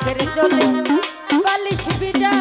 ফের চলে বালিশ বিজা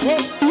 Hey.